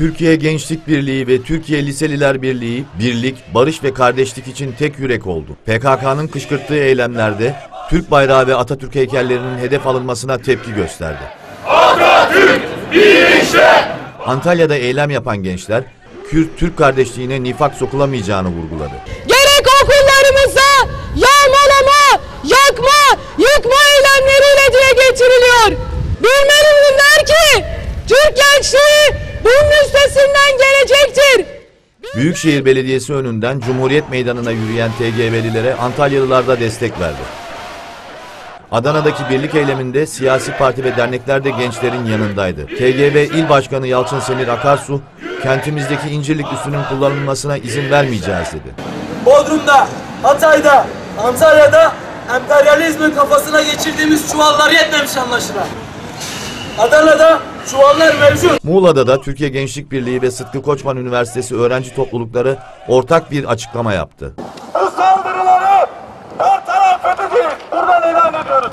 Türkiye Gençlik Birliği ve Türkiye Liseliler Birliği birlik, barış ve kardeşlik için tek yürek oldu. PKK'nın kışkırttığı eylemlerde Türk bayrağı ve Atatürk heykellerinin hedef alınmasına tepki gösterdi. Antalya'da eylem yapan gençler, Kürt-Türk kardeşliğine nifak sokulamayacağını vurguladı. Gelecektir. Büyükşehir Belediyesi önünden Cumhuriyet Meydanı'na yürüyen TGV'lilere Antalyalılar da destek verdi. Adana'daki birlik eyleminde siyasi parti ve dernekler de gençlerin yanındaydı. TGV İl Başkanı Yalçın Semir Akarsu, kentimizdeki incirlik üssünün kullanılmasına izin vermeyeceğiz dedi. Bodrum'da, Hatay'da, Antalya'da emperyalizmin kafasına geçirdiğimiz çuvallar yetmemiş anlaşılan. Adana'da çuvallar mevcut. Muğla'da da Türkiye Gençlik Birliği ve Sıtkı Koçman Üniversitesi öğrenci toplulukları ortak bir açıklama yaptı. Saldırıları her taraf FETÖ'cü buradan ilan ediyoruz.